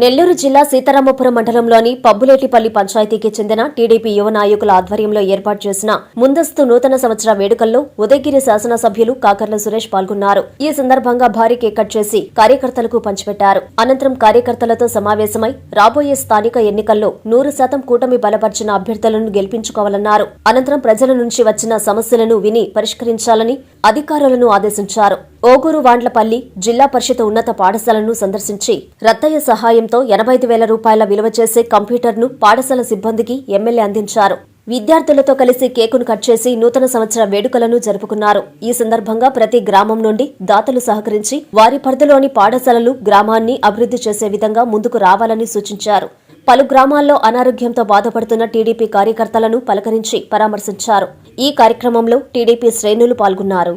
నెల్లూరు జిల్లా సీతారామపురం మండలంలోని పబ్బులేటిపల్లి పంచాయతీకి చెందిన టీడీపీ యువ నాయకుల ఆధ్వర్యంలో ఏర్పాటు చేసిన ముందస్తు నూతన సంవత్సర వేడుకల్లో ఉదయగిరి శాసనసభ్యులు కాకర్ల సురేష్ పాల్గొన్నారు. ఈ సందర్భంగా భారీ కేక్ కట్ చేసి కార్యకర్తలకు పంచిపెట్టారు. అనంతరం కార్యకర్తలతో సమావేశమై రాబోయే స్థానిక ఎన్నికల్లో నూరు శాతం కూటమి బలపరిచిన అభ్యర్థులను గెలిపించుకోవాలన్నారు. అనంతరం ప్రజల నుంచి వచ్చిన సమస్యలను విని పరిష్కరించాలని అధికారులను ఆదేశించారు. ఓగూరు వాండ్లపల్లి జిల్లా పరిషత్ ఉన్నత పాఠశాలను సందర్శించి రత్తయ్య సహాయంతో ఎనభై ఐదు వేల రూపాయల విలువ చేసే కంప్యూటర్ను పాఠశాల సిబ్బందికి ఎమ్మెల్యే అందించారు. విద్యార్థులతో కలిసి కేకును కట్ చేసి నూతన సంవత్సర వేడుకలను జరుపుకున్నారు. ఈ సందర్భంగా ప్రతి గ్రామం నుండి దాతలు సహకరించి వారి పరిధిలోని పాఠశాలలు గ్రామాన్ని అభివృద్ధి చేసే విధంగా ముందుకు రావాలని సూచించారు. పలు గ్రామాల్లో అనారోగ్యంతో బాధపడుతున్న టీడీపీ కార్యకర్తలను పలకరించి పరామర్శించారు. ఈ కార్యక్రమంలో టీడీపీ శ్రేణులు పాల్గొన్నారు.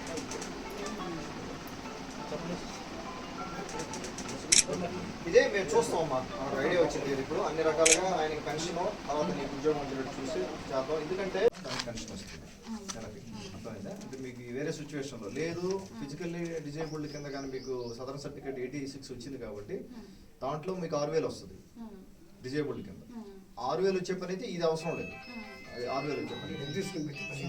ఇదే మేము చూస్తాం అమ్మా మనకు ఐడియా వచ్చింది ఇది ఇప్పుడు. అన్ని రకాలుగా ఆయనకి పెన్షన్ తర్వాత నీకు ఉద్యోగం వచ్చేటట్టు చూసి చేద్దాం ఎందుకంటే దానికి పెన్షన్ వస్తుంది. నెలకి. అర్థమైందా? అంటే మీకు వేరే సిచ్యువేషన్లో లేదు. ఫిజికల్లీ డిజేబుల్డ్ కింద కానీ మీకు సదరన్ సర్టిఫికేట్ ఎయిటీ సిక్స్ వచ్చింది కాబట్టి దాంట్లో మీకు ఆరు వేలు వస్తుంది. డిజేబుల్డ్ కింద. ఆరు వేలు వచ్చే పని అయితే ఇది అవసరం లేదు. అది ఆరు వేలు వచ్చే పని.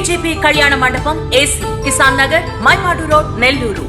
బీజేపీ కళ్యాణ మండపం ఏసీ కిసాన్ నగర్ మైపాడు రోడ్ నెల్లూరు.